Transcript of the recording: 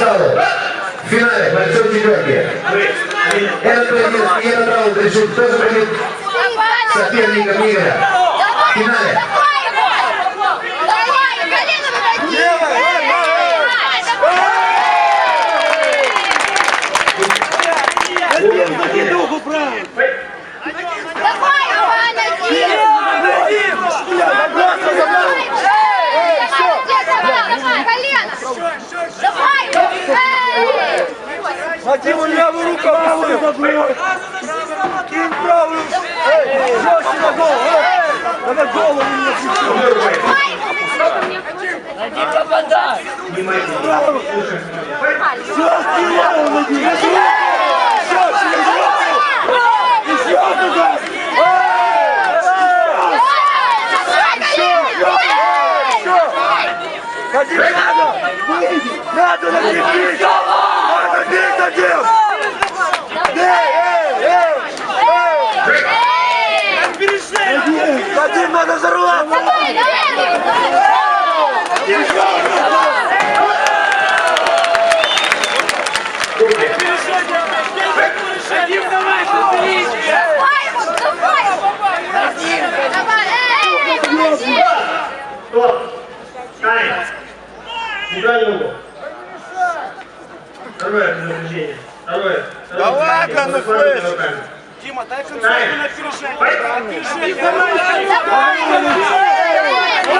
atenção. Finais, mas eu digo aqui. Era para mim, era para outro, todos para mim. Sabia, amiga minha. Finais. Правую! Кинь правую! Эй, жестче на голову! Эй, да на голову не Внимательно. Слушаем. Все, стреляй, Вадим! Все, через руку! Еще туда! Вадим, надо! Выйди! Надо накрепить! Надо бить, Вадим! Вадим, надо взорваться! Стоп. Стань. Убрали ногу. Второе предупреждение. Второе. Давай-ка, предупреждение. ну, слышь. Дима, дай Стань. Надим,